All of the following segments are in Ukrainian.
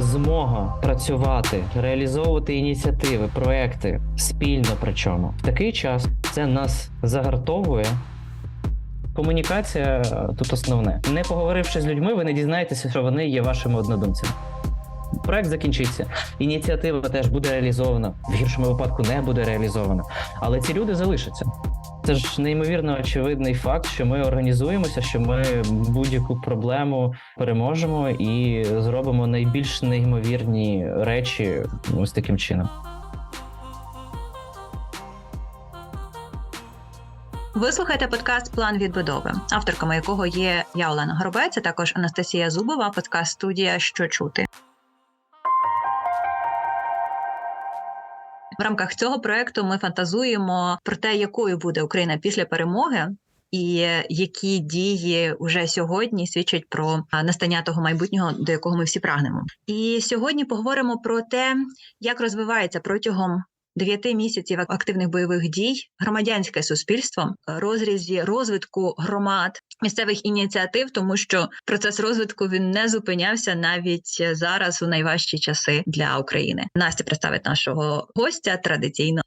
змога працювати, реалізовувати ініціативи, проекти спільно. Причому в такий час це нас загартовує. Комунікація е, тут основне. Не поговоривши з людьми, ви не дізнаєтеся, що вони є вашими однодумцями. Проект закінчиться, ініціатива теж буде реалізована, в гіршому випадку не буде реалізована. Але ці люди залишаться. Це ж неймовірно очевидний факт, що ми організуємося, що ми будь-яку проблему переможемо і зробимо найбільш неймовірні речі ось таким чином. Ви слухаєте подкаст План відбудови, авторками якого є я Олена Горобець, а також Анастасія Зубова, подкаст студія Що чути. В рамках цього проекту ми фантазуємо про те, якою буде Україна після перемоги. І які дії вже сьогодні свідчать про настання того майбутнього, до якого ми всі прагнемо. І сьогодні поговоримо про те, як розвивається протягом дев'яти місяців активних бойових дій громадянське суспільство в розрізі розвитку громад місцевих ініціатив, тому що процес розвитку він не зупинявся навіть зараз у найважчі часи для України. Настя представить нашого гостя традиційно.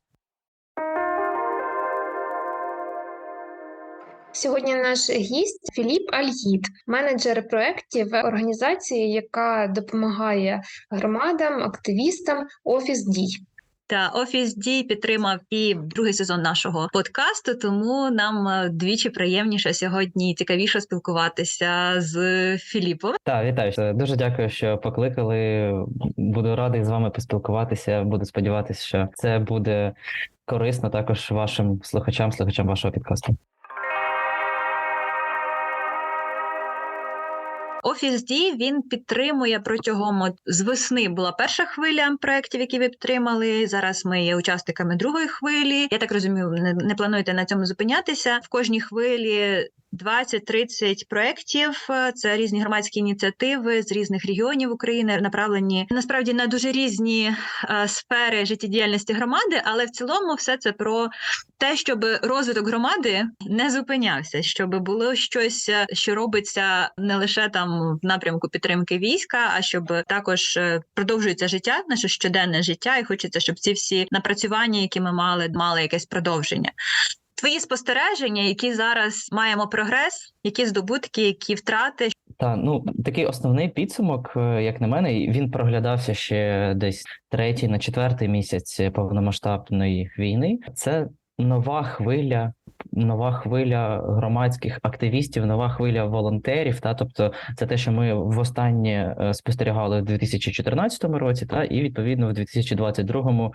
Сьогодні наш гість Філіп Альгід, менеджер проєктів організації, яка допомагає громадам, активістам офіс дій. Та офіс дій підтримав і другий сезон нашого подкасту. Тому нам е, двічі приємніше сьогодні цікавіше спілкуватися з Філіпом. Так, вітаю. Дуже дякую, що покликали. Буду радий з вами поспілкуватися. Буду сподіватися, що це буде корисно також вашим слухачам, слухачам вашого підкасту. Офіс дій він підтримує протягом от, з весни. Була перша хвиля проєктів, які ви підтримали. Зараз ми є учасниками другої хвилі. Я так розумію, не, не плануєте на цьому зупинятися в кожній хвилі. 20-30 проєктів. Це різні громадські ініціативи з різних регіонів України, направлені насправді на дуже різні е, сфери життєдіяльності громади, але в цілому все це про те, щоб розвиток громади не зупинявся, щоб було щось, е, що робиться не лише там в напрямку підтримки війська, а щоб також е, продовжується життя, наше щоденне життя, і хочеться, щоб ці всі напрацювання, які ми мали, мали якесь продовження. Твої спостереження, які зараз маємо прогрес, які здобутки, які втрати. Та ну такий основний підсумок, е, як на мене, він проглядався ще десь третій на четвертий місяць повномасштабної війни. Це нова хвиля. Нова хвиля громадських активістів, нова хвиля волонтерів. Та тобто, це те, що ми востаннє е, спостерігали в 2014 році, та і відповідно в 2022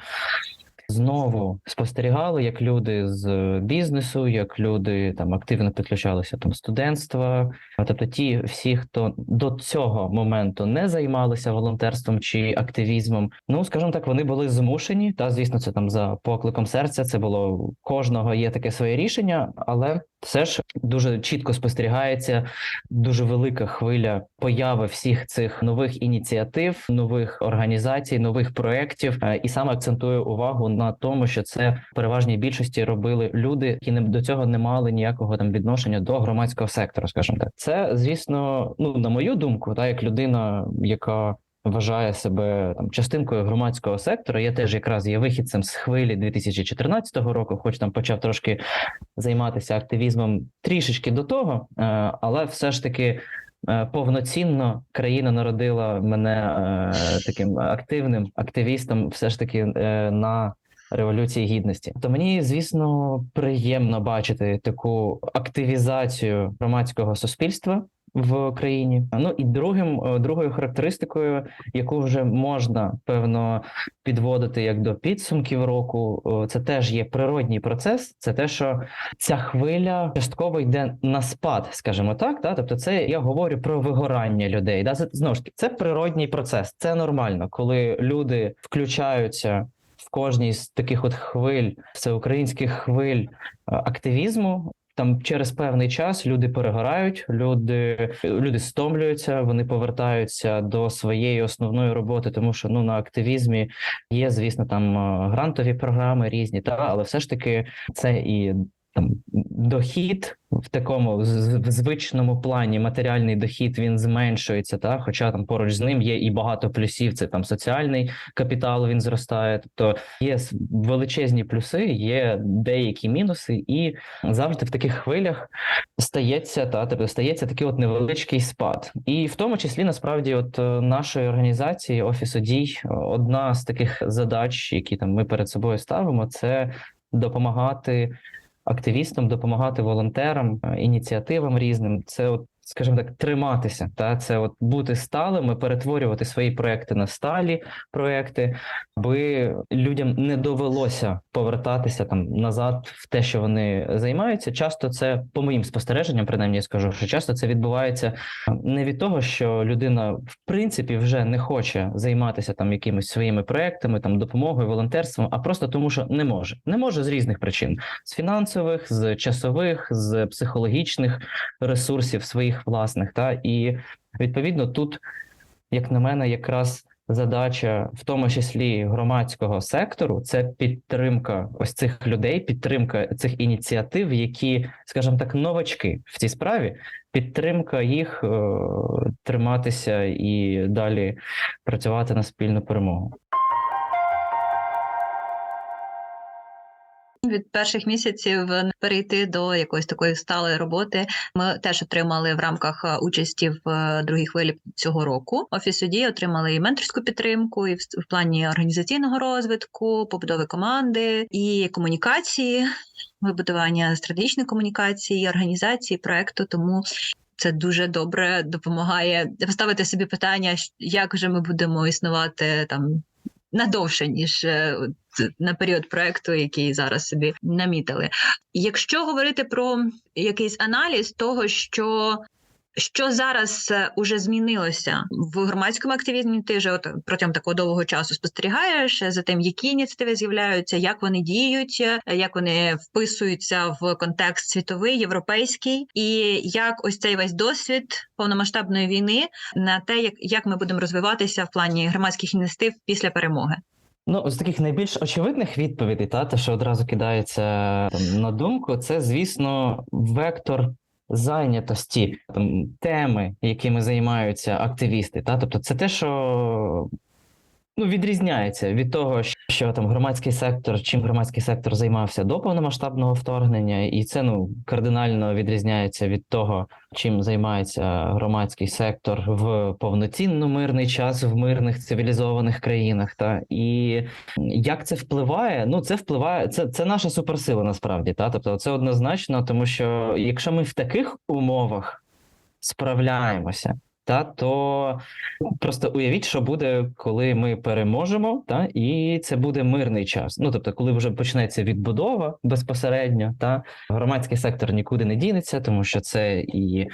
знову спостерігали, як люди з бізнесу, як люди там активно підключалися там студентства. Тобто, ті всі, хто до цього моменту не займалися волонтерством чи активізмом, ну скажімо так, вони були змушені. Та звісно, це там за покликом серця. Це було кожного є таке своє рішення, але все ж дуже чітко спостерігається дуже велика хвиля появи всіх цих нових ініціатив, нових організацій, нових проєктів. І саме акцентую увагу на тому, що це в переважній більшості робили люди, які не до цього не мали ніякого там відношення до громадського сектору. скажімо так, це звісно, ну на мою думку, та як людина, яка Вважає себе там частинкою громадського сектора. Я теж якраз є вихідцем з хвилі 2014 року, хоч там почав трошки займатися активізмом трішечки до того, е, але все ж таки е, повноцінно країна народила мене е, таким активним активістом, все ж таки на революції гідності. То мені, звісно, приємно бачити таку активізацію громадського суспільства в країні. Ну і другим е, другою характеристикою, яку вже можна певно підводити як до підсумків року, це теж є природній процес. Це те, що ця хвиля частково йде на спад, скажімо так. Та тобто, це я говорю про вигорання людей. Да, знову ж таки, це природній процес, це нормально, коли люди включаються. В кожній з таких от хвиль всеукраїнських хвиль е, активізму там через певний час люди перегорають, люди люди стомлюються, вони повертаються до своєї основної роботи, тому що ну на активізмі є, звісно, там грантові програми різні, та але все ж таки це і там дохід в такому в звичному плані матеріальний дохід він зменшується, та хоча там поруч з ним є і багато плюсів. Це там соціальний капітал він зростає. Тобто є величезні плюси, є деякі мінуси, і завжди в таких хвилях стається та тобто стається такий от невеличкий спад. І в тому числі насправді, от е, нашої організації Офісу дій, одна з таких задач, які там ми перед собою ставимо, це допомагати активістам, допомагати волонтерам, е, ініціативам різним. Це от. Скажімо так, триматися, та? Це от бути сталими, перетворювати свої проекти на сталі проекти, аби людям не довелося повертатися там назад в те, що вони займаються. Часто це по моїм спостереженням, принаймні я скажу, що часто це відбувається не від того, що людина в принципі вже не хоче займатися там якимись своїми проектами, там допомогою, волонтерством, а просто тому, що не може, не може з різних причин: з фінансових, з часових, з психологічних ресурсів своїх власних. Та і відповідно тут, як на мене, якраз задача, в тому числі громадського сектору, це підтримка ось цих людей, підтримка цих ініціатив, які, скажімо так, новачки в цій справі, підтримка їх е, триматися і далі працювати на спільну перемогу. Від перших місяців перейти до якоїсь такої сталої роботи. Ми теж отримали в рамках е, участі в е, другій хвилі цього року. Офіс дій отримали і менторську підтримку, і в плані організаційного розвитку, побудови команди і комунікації, вибудування стратегічної комунікації, організації проекту. Тому це дуже добре допомагає поставити собі питання, як же ми будемо існувати там надовше, ніж е, на період проекту, який зараз собі намітили. Якщо говорити про якийсь аналіз того, що що зараз е, уже змінилося в громадському активізмі? Ти ж от протягом такого довгого часу спостерігаєш за тим, які ініціативи з'являються, як вони діють, е, як вони вписуються в контекст світовий, європейський, і як ось цей весь досвід повномасштабної війни на те, як, як ми будемо розвиватися в плані громадських ініціатив після перемоги. Ну, з таких найбільш очевидних відповідей, та те, що одразу кидається там, на думку, це, звісно, вектор зайнятості, теми, якими займаються активісти. Та тобто, це те, що ну, відрізняється від того, що там громадський сектор, чим громадський сектор займався до повномасштабного вторгнення, і це ну кардинально відрізняється від того, чим займається громадський сектор в повноцінно мирний час в мирних цивілізованих країнах. Та і як це впливає? Ну це впливає. Це це наша суперсила насправді. Та тобто, це однозначно, тому що якщо ми в таких умовах справляємося. Та то просто уявіть, що буде, коли ми переможемо, та і це буде мирний час. Ну тобто, коли вже почнеться відбудова безпосередньо, та громадський сектор нікуди не дінеться, тому що це і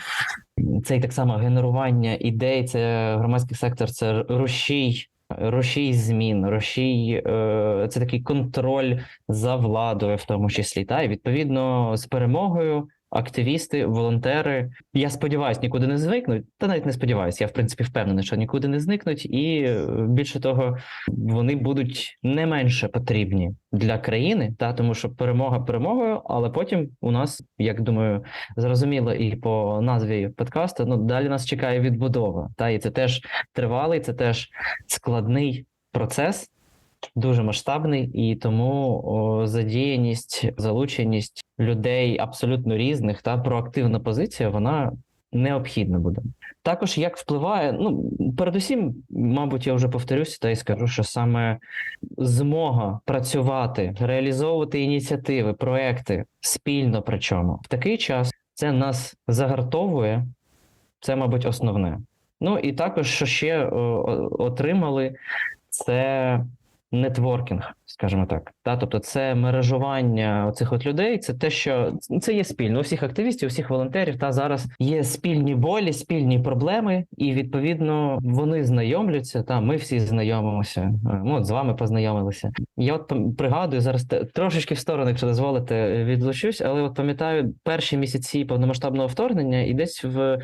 це і так само генерування ідей. Це громадський сектор, це рушій. Рушій змін, рушій е, це такий контроль за владою, в тому числі. Та і відповідно з перемогою активісти, волонтери. Я сподіваюся, нікуди не зникнуть. Та навіть не сподіваюся. Я в принципі впевнений, що нікуди не зникнуть, і е, більше того, вони будуть не менше потрібні для країни, та тому що перемога перемогою, але потім у нас, як думаю, зрозуміло і по назві подкасту, ну далі нас чекає відбудова. Та і це теж тривалий, це теж складний процес. Дуже масштабний, і тому о, задіяність, залученість людей абсолютно різних та проактивна позиція вона необхідна буде. Також як впливає, ну передусім, мабуть, я вже повторюся та й скажу, що саме змога працювати, реалізовувати ініціативи, проекти спільно, причому в такий час це нас загартовує. Це, мабуть, основне. Ну і також, що ще о, отримали, це нетворкінг, скажімо так. Та, тобто, це мережування цих от людей, це те, що це є спільно. У всіх активістів, у всіх волонтерів. Та зараз є спільні болі, спільні проблеми, і відповідно вони знайомляться. Та ми всі знайомимося. Ну, от з вами познайомилися. Я от пригадую зараз трошечки в сторону, якщо дозволите, відлучусь, але от пам'ятаю перші місяці повномасштабного вторгнення, і десь в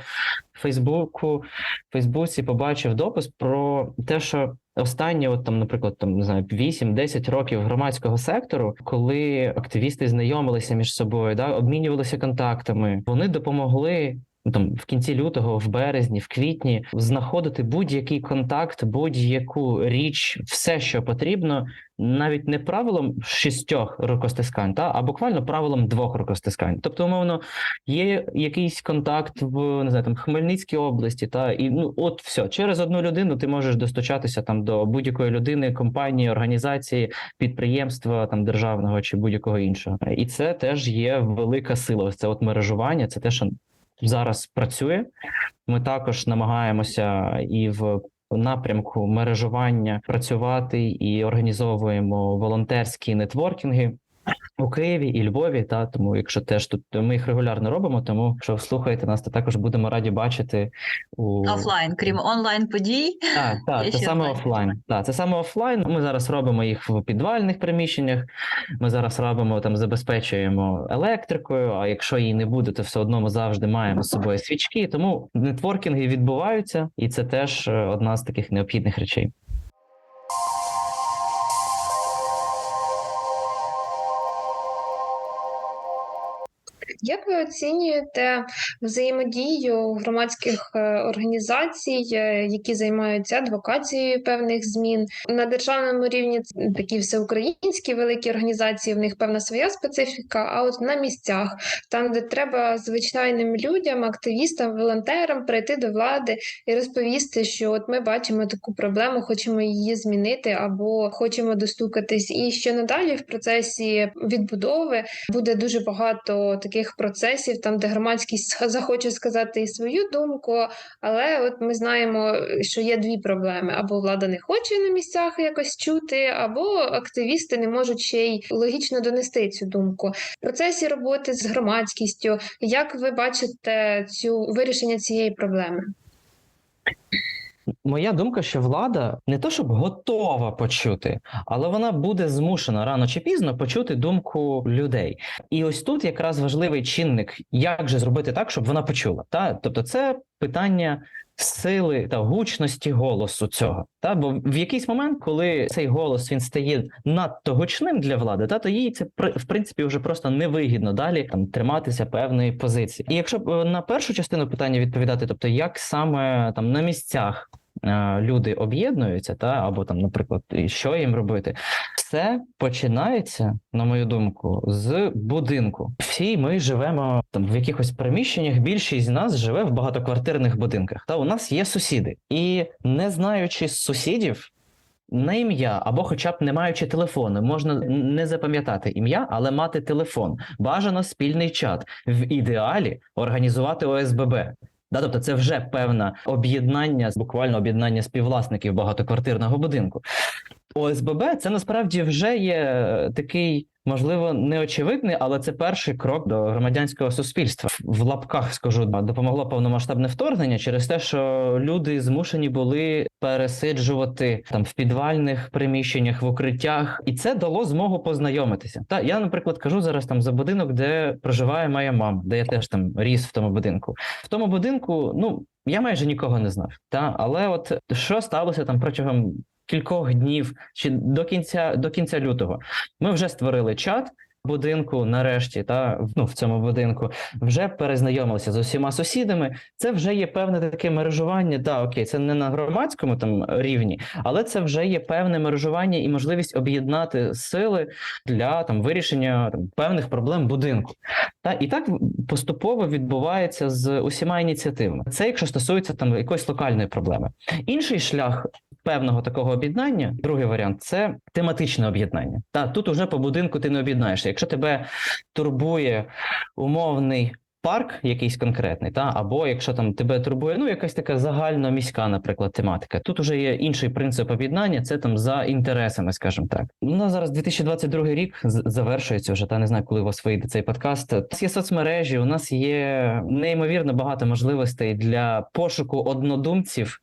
Фейсбуку, Фейсбуці побачив допис про те, що останні, от там, наприклад, там не знаю, 8-10 років громадського сектору, коли активісти знайомилися між собою, да, обмінювалися контактами, вони допомогли. Ну, Там в кінці лютого, в березні, в квітні знаходити будь-який контакт, будь-яку річ, все, що потрібно, навіть не правилом шістьох рукостискань, та а буквально правилом двох рукостискань. Тобто, умовно, є якийсь контакт в не знаю, там Хмельницькій області, та і ну от все через одну людину ти можеш достучатися там до будь-якої людини, компанії, організації, підприємства там державного чи будь-якого іншого. І це теж є велика сила. Ось це от мережування, це те, що зараз працює. Ми також намагаємося і в напрямку мережування працювати і організовуємо волонтерські нетворкінги. У Києві і Львові, та тому, якщо теж тут ми їх регулярно робимо, тому якщо слухаєте нас, то також будемо раді бачити у Офлайн, крім онлайн подій. так, так, це саме офлайн. Так, це саме офлайн. Ми зараз робимо їх в підвальних приміщеннях. Ми зараз робимо там, забезпечуємо електрикою. А якщо її не буде, то все одно ми завжди маємо з собою свічки. Тому нетворкінги відбуваються, і це теж е, одна з таких необхідних речей. Як ви оцінюєте взаємодію громадських е, організацій, е, які займаються адвокацією певних змін на державному рівні? Такі всеукраїнські великі організації, в них певна своя специфіка. А от на місцях, там, де треба звичайним людям, активістам, волонтерам прийти до влади і розповісти, що от ми бачимо таку проблему, хочемо її змінити або хочемо достукатись, і що надалі в процесі відбудови буде дуже багато таких процесів, там де громадськість захоче сказати і свою думку. Але от ми знаємо, що є дві проблеми: або влада не хоче на місцях якось чути, або активісти не можуть ще й логічно донести цю думку. В процесі роботи з громадськістю, як ви бачите цю вирішення цієї проблеми? Моя думка, що влада не то щоб готова почути, але вона буде змушена рано чи пізно почути думку людей. І ось тут якраз важливий чинник, як же зробити так, щоб вона почула. Та тобто, це питання сили та гучності голосу цього. Та бо в якийсь момент, коли цей голос він стає надто гучним для влади, та то їй це в принципі вже просто невигідно далі там триматися певної позиції. І якщо е, на першу частину питання відповідати, тобто як саме там на місцях люди об'єднуються, та або там, наприклад, що їм робити, все починається, на мою думку, з будинку. Всі ми живемо там в якихось приміщеннях. Більшість з нас живе в багатоквартирних будинках. Та у нас є сусіди, і не знаючи сусідів. На ім'я або, хоча б не маючи телефону, можна не запам'ятати ім'я, але мати телефон. Бажано спільний чат. В ідеалі організувати ОСББ. Да, тобто це вже певне об'єднання, буквально об'єднання співвласників багатоквартирного будинку. ОСББ це насправді вже є е, такий, можливо, неочевидний, але це перший крок до громадянського суспільства. В лапках скажу, допомогло повномасштабне вторгнення через те, що люди змушені були пересиджувати там в підвальних приміщеннях, в укриттях, і це дало змогу познайомитися. Та я, наприклад, кажу зараз там за будинок, де проживає моя мама, де я теж там ріс в тому будинку. В тому будинку, ну я майже нікого не знав. Та але от що сталося там протягом кількох днів чи до кінця до кінця лютого. Ми вже створили чат будинку, нарешті, та ну в цьому будинку вже перезнайомилися з усіма сусідами. Це вже є певне таке мережування. Да, окей, це не на громадському там рівні, але це вже є певне мережування і можливість об'єднати сили для там вирішення там певних проблем будинку. Та і так поступово відбувається з усіма ініціативами. Це якщо стосується там якоїсь локальної проблеми. Інший шлях певного такого об'єднання, другий варіант це тематичне об'єднання. Та тут уже по будинку ти не об'єднаєшся. Якщо тебе турбує умовний. Парк якийсь конкретний, та або якщо там тебе турбує, ну якась така загальна міська, наприклад, тематика. Тут уже є інший принцип об'єднання, це там за інтересами, скажімо так. У нас зараз 2022 рік завершується вже. Та не знаю, коли у вас вийде цей подкаст. У нас є соцмережі, у нас є неймовірно багато можливостей для пошуку однодумців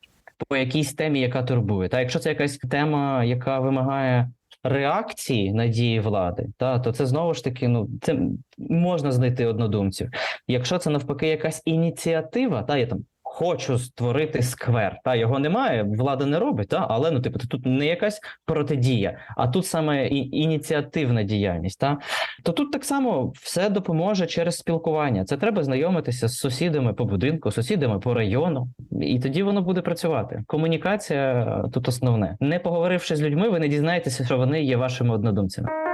по якійсь темі, яка турбує. Та якщо це якась тема, яка вимагає реакції на дії влади, та то це знову ж таки, ну це можна знайти однодумців. Якщо це навпаки якась ініціатива, та є там хочу створити сквер. Та його немає, влада не робить, та але ну типу тут не якась протидія, а тут саме і, ініціативна діяльність. Та то тут так само все допоможе через спілкування. Це треба знайомитися з сусідами по будинку, сусідами по району, і тоді воно буде працювати. Комунікація тут основне. Не поговоривши з людьми, ви не дізнаєтеся, що вони є вашими однодумцями.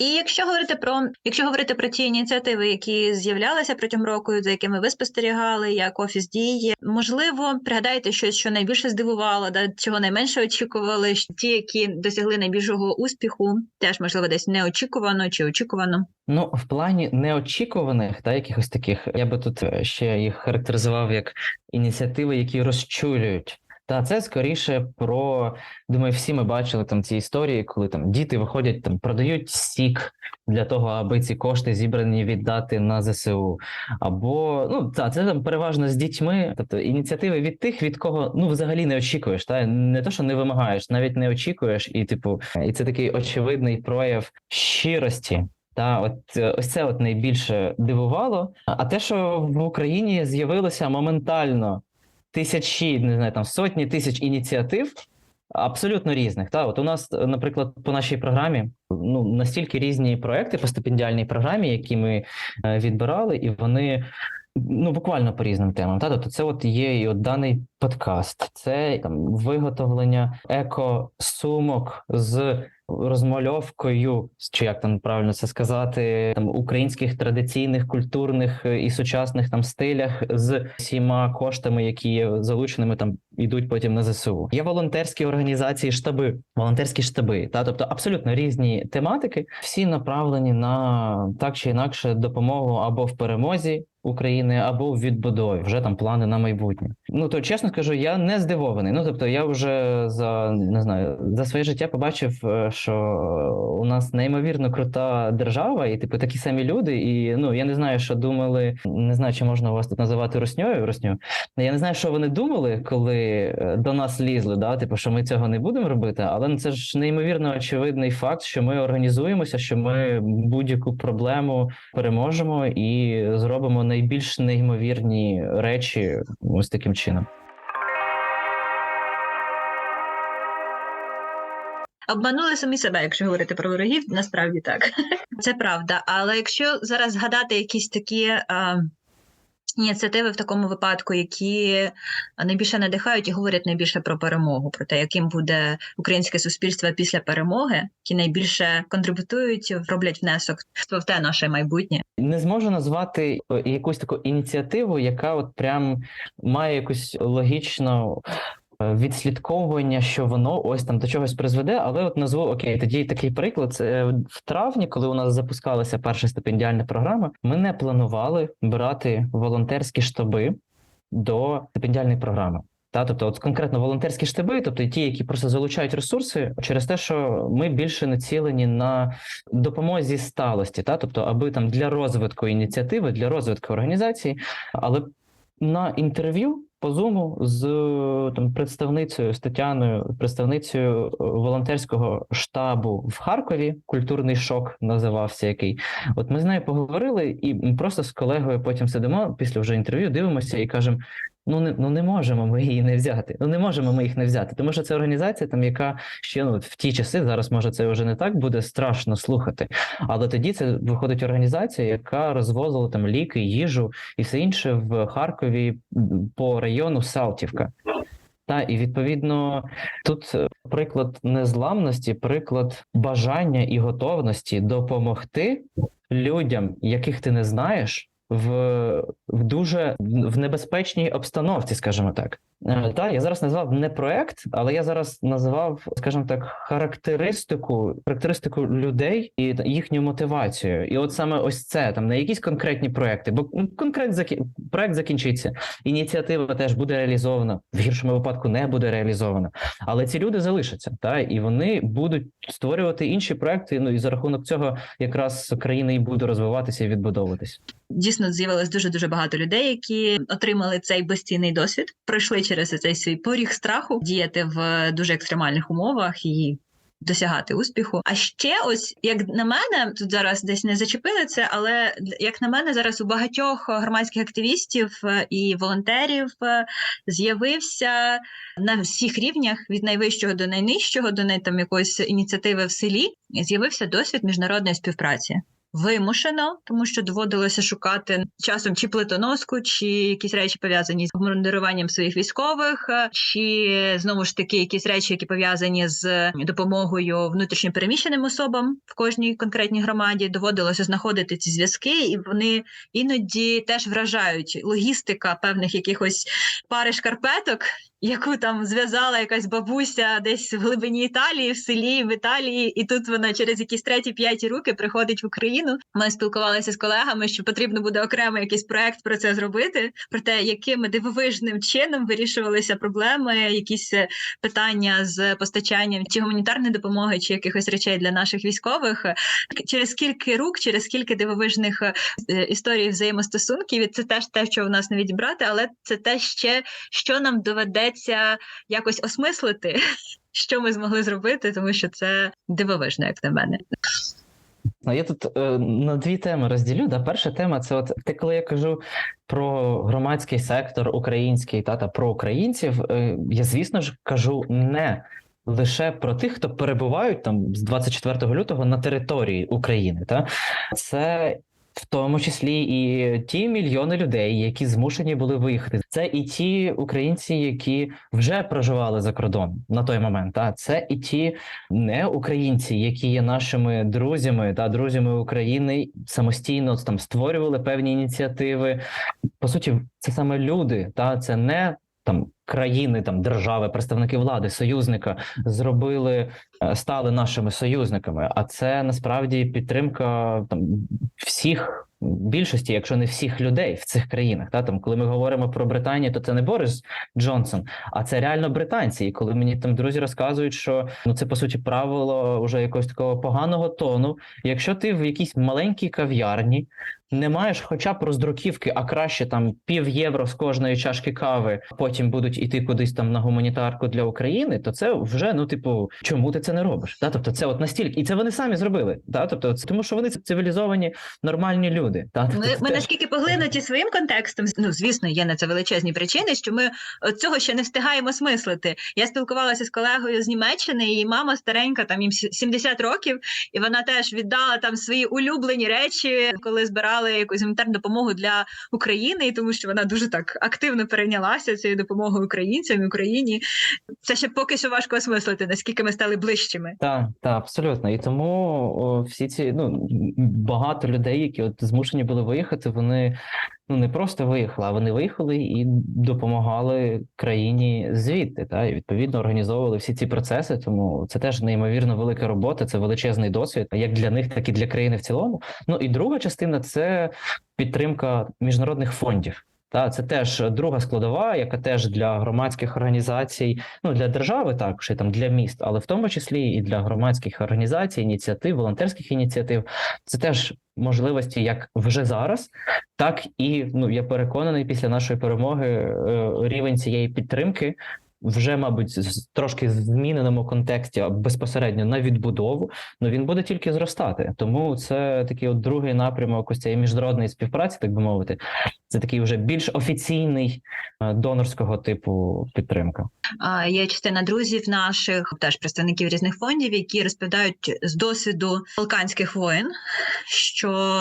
І якщо говорити про якщо говорити про ті ініціативи, які з'являлися протягом року, за якими ви спостерігали, як офіс діє, можливо, пригадаєте щось, що найбільше здивувало, да чого найменше очікували, ті, які досягли найбільшого успіху, теж можливо десь неочікувано чи очікувано. Ну, в плані неочікуваних та якихось таких, я би тут е, ще їх характеризував як ініціативи, які розчулюють. Та це скоріше про думаю, всі ми бачили там ці історії, коли там діти виходять, там продають сік для того, аби ці кошти зібрані віддати на ЗСУ. Або ну та це там переважно з дітьми, тобто ініціативи від тих, від кого ну взагалі не очікуєш, та не то, що не вимагаєш, навіть не очікуєш, і типу, і це такий очевидний прояв щирості. Та от е, ось це от найбільше дивувало. А те, що в Україні з'явилося моментально тисячі, не знаю, там сотні тисяч ініціатив. Абсолютно різних. Та от у нас, наприклад, по нашій програмі ну настільки різні проекти по стипендіальній програмі, які ми е, відбирали, і вони ну буквально по різним темам. Та тобто, це от є і от даний подкаст, це там виготовлення еко-сумок з розмальовкою, чи як там правильно це сказати, там українських традиційних культурних е, і сучасних там стилях з всіма коштами, які є залученими там ідуть потім на ЗСУ. Є волонтерські організації, штаби, волонтерські штаби, та тобто абсолютно різні тематики, всі направлені на так чи інакше допомогу або в перемозі. України або в відбудові вже там плани на майбутнє. Ну то чесно скажу, я не здивований. Ну тобто, я вже за не знаю за своє життя побачив, е, що у нас неймовірно крута держава, і типу такі самі люди. І ну я не знаю, що думали. Не знаю, чи можна вас тут називати русньою. Русню. Я не знаю, що вони думали, коли е, до нас лізли. Да, типу, що ми цього не будемо робити. Але ну, це ж неймовірно очевидний факт, що ми організуємося, що ми будь-яку проблему переможемо і зробимо найбільш неймовірні речі ось таким чином. Обманули самі себе, якщо говорити про ворогів, насправді так. Це правда. Але якщо зараз згадати якісь такі а, ініціативи в такому випадку, які найбільше надихають і говорять найбільше про перемогу, про те, яким буде українське суспільство після перемоги, які найбільше контрибутують, роблять внесок в те наше майбутнє. Не зможу назвати е, якусь таку ініціативу, яка от прям має якусь логічну відслідковування, що воно ось там до чогось призведе, але от назву окей, тоді такий приклад. Це в травні, коли у нас запускалася перша стипендіальна програма, ми не планували брати волонтерські штаби до стипендіальної програми. Та, тобто, от конкретно волонтерські штаби, тобто ті, які просто залучають ресурси через те, що ми більше націлені на допомозі сталості, та тобто, аби там для розвитку ініціативи, для розвитку організації, але на інтерв'ю по зуму з там представницею з Тетяною, представницею е, волонтерського штабу в Харкові, культурний шок називався який. От ми з нею поговорили, і просто з колегою потім сидимо після вже інтерв'ю, дивимося і кажемо. Ну не ну не можемо ми її не взяти. Ну не можемо ми їх не взяти, тому що це організація, там яка ще ну в ті часи зараз може це вже не так буде страшно слухати. Але тоді це виходить організація, яка розвозила там ліки, їжу і все інше в Харкові по району Салтівка. Та і відповідно тут е, приклад незламності, приклад бажання і готовності допомогти людям, яких ти не знаєш. В, в дуже в небезпечній обстановці, скажімо так. Е, Так, я зараз назвав не проект, але я зараз назвав, скажімо так, характеристику, характеристику людей і їхню мотивацію. І от саме ось це там не якісь конкретні проекти, бо конкрет закі... проект закінчиться. Ініціатива теж буде реалізована, в гіршому випадку не буде реалізована. Але ці люди залишаться, та і вони будуть створювати інші проекти. Ну і за рахунок цього якраз країна і буде розвиватися і відбудовуватися. Дійсно, з'явилось дуже дуже багато людей, які отримали цей безцінний досвід, пройшли через цей свій поріг страху діяти в дуже екстремальних умовах і досягати успіху. А ще, ось як на мене, тут зараз десь не зачепили це, але як на мене, зараз у багатьох громадських активістів е, і волонтерів е, з'явився на всіх рівнях від найвищого до найнижчого, до най- там якоїсь ініціативи в селі, з'явився досвід міжнародної співпраці. Вимушено, тому що доводилося шукати часом чи плитоноску, чи якісь речі пов'язані з обмундируванням своїх військових, е, чи знову ж таки якісь речі, які пов'язані з допомогою внутрішньопереміщеним особам в кожній конкретній громаді. Доводилося знаходити ці зв'язки, і вони іноді теж вражають логістика певних якихось пари шкарпеток, яку там зв'язала якась бабуся десь в глибині Італії, в селі, в Італії, і тут вона через якісь треті п'яті руки приходить в Україну. Ми спілкувалися з колегами, що потрібно буде окремо якийсь проект про це зробити, про те, яким дивовижним чином вирішувалися проблеми, якісь е, питання з постачанням чи гуманітарної допомоги, чи якихось речей для наших військових. Через скільки рук, через скільки дивовижних е, історій взаємостосунків, і це теж те, що в нас не відібрати, але це те ще, що нам доведеться якось осмислити, що ми змогли зробити, тому що це дивовижно, як на мене. Ну, я тут е, на дві теми розділю. Да? Перша тема це от те, коли я кажу про громадський сектор український та, та про українців, е, я звісно ж кажу не лише про тих, хто перебувають там з 24 лютого на території України. Та? Це в тому числі і ті мільйони людей, які змушені були виїхати. Це і ті українці, які вже проживали за кордоном на той момент. Та це і ті не українці, які є нашими друзями та друзями України, самостійно там створювали певні ініціативи. По суті, це саме люди, та це не там країни, там держави, представники влади, союзника зробили, е, стали нашими союзниками. А це насправді підтримка там всіх. Більшості, якщо не всіх людей в цих країнах, та там, коли ми говоримо про Британію, то це не Борис Джонсон, а це реально британці. І коли мені там друзі розказують, що ну це по суті правило вже якогось такого поганого тону. Якщо ти в якійсь маленькій кав'ярні не маєш хоча б роздруківки, а краще там пів євро з кожної чашки кави, потім будуть іти кудись там на гуманітарку для України, то це вже ну, типу, чому ти це не робиш? Та тобто, це от настільки, і це вони самі зробили. Та тобто, це тому, що вони цивілізовані, нормальні люди. Та тобто, Ми, ми наскільки поглинуті своїм контекстом, ну звісно, є на це величезні причини, що ми от цього ще не встигаємо смислити. Я спілкувалася з колегою з Німеччини, її мама старенька, там їм сі- 70 років, і вона теж віддала там свої улюблені речі, коли збирали якусь гуманітарну допомогу для України, і тому що вона дуже так активно перейнялася цією допомогою українцям і Україні. Це ще поки що важко осмислити, наскільки ми стали ближчими. Так, так, абсолютно. І тому о, всі ці ну багато людей, які от змушені були виїхати, вони ну не просто виїхали, а вони виїхали і допомагали країні звідти. Та і відповідно організовували всі ці процеси. Тому це теж неймовірно велика робота, це величезний досвід, як для них, так і для країни в цілому. Ну і друга частина це підтримка міжнародних фондів. Та це теж друга складова, яка теж для громадських організацій, ну для держави також і там для міст, але в тому числі і для громадських організацій, ініціатив, волонтерських ініціатив. Це теж можливості як вже зараз, так і ну я переконаний, після нашої перемоги е, рівень цієї підтримки. Вже, мабуть, з трошки зміненому контексті безпосередньо на відбудову, ну він буде тільки зростати. Тому це такий от другий напрямок ось цієї міжнародної співпраці, так би мовити. Це такий вже більш офіційний е, донорського типу підтримка. А, Є частина друзів наших, теж представників різних фондів, які розповідають з досвіду балканських воєн, що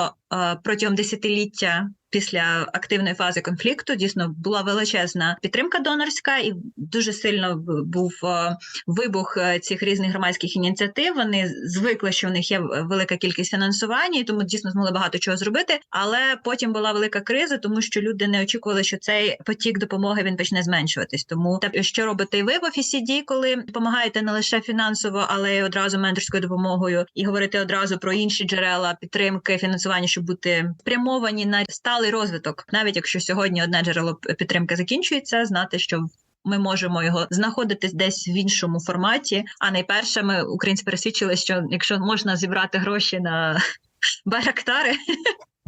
протягом десятиліття після активної фази конфлікту дійсно була величезна підтримка донорська, і дуже сильно був е, вибух е, цих різних громадських ініціатив. Вони звикли, що у них є велика кількість фінансування, і тому дійсно змогли багато чого зробити. Але потім була велика криза, тому що люди не очікували, що цей потік допомоги він почне зменшуватись. Тому те, що робите і ви в офісі, коли допомагаєте не лише фінансово, але й одразу менторською допомогою, і говорити одразу про інші джерела підтримки, фінансування, щоб бути спрямовані на сталий розвиток, навіть якщо сьогодні одне джерело підтримки закінчується, знати, що ми можемо його знаходитись десь в іншому форматі. А найперше, ми українці пересвідчили, що якщо можна зібрати гроші на Байрактари,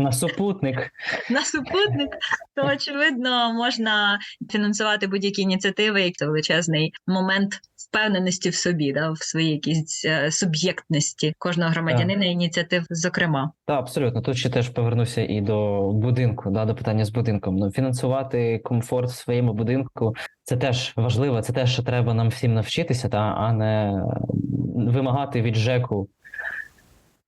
На супутник. на супутник, то очевидно можна фінансувати будь-які ініціативи, як це величезний момент впевненості в собі, да, в своїй якійсь е, суб'єктності кожного громадянина ініціатив, зокрема. Так, абсолютно. Тут ще теж повернуся і до будинку, да, до питання з будинком. Ну, фінансувати комфорт в своєму будинку це теж важливо, це те, що треба нам всім навчитися, та, а не вимагати від ЖЕКу.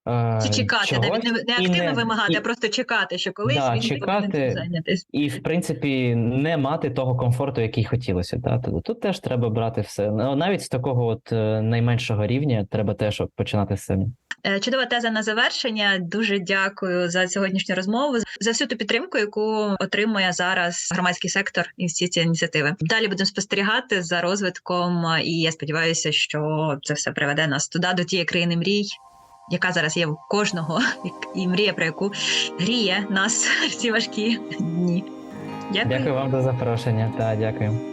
Е, Чи чекати, чогось навіть не, не активно не- вимагати, і- а просто чекати, що колись Да, він чекати. зайнятися. І, в принципі, не мати того комфорту, який хотілося. Та? Тут, тут теж треба брати все. Ну, навіть з такого от е, найменшого рівня треба теж починати з себе. Е, Чудова теза на завершення. Дуже дякую за сьогоднішню розмову, за всю ту підтримку, яку отримує зараз громадський сектор і всі ці ініціативи. Далі будемо спостерігати за розвитком, е, і я сподіваюся, що це все приведе нас туди, до тієї країни мрій. Яка зараз є в кожного, і мрія, про яку гріє нас в ці важкі дні. Дякую. Дякую вам за запрошення. Та, дякую.